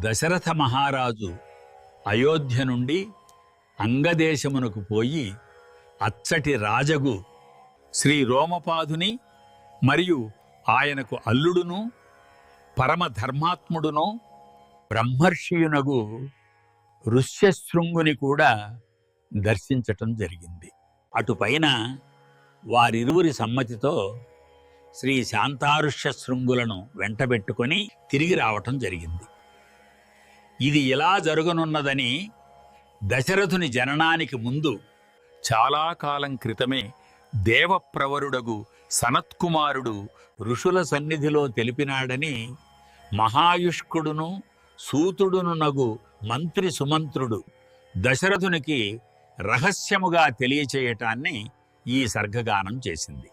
దశరథ మహారాజు అయోధ్య నుండి అంగదేశమునకు పోయి అచ్చటి రాజగు శ్రీ రోమపాదుని మరియు ఆయనకు అల్లుడును పరమధర్మాత్ముడును బ్రహ్మర్షియునగు ఋష్యశృంగుని కూడా దర్శించటం జరిగింది. అటుపైన వారిరువురి సమ్మతితో శ్రీ శాంతారుష్య శృంగులను వెంటబెట్టుకొని తిరిగి రావటం జరిగింది. ఇది ఇలా జరగనున్నదని దశరథుని జననానికి ముందు చాలా కాలం క్రితమే దేవప్రవరుడగు సనత్కుమారుడు ఋషుల సన్నిధిలో తెలిపినాడని మహాయుష్కుడును సూతుడును నగు మంత్రి సుమంత్రుడు దశరథునికి రహస్యముగా తెలియచేయటాన్ని ఈ సర్గగానం చేసింది.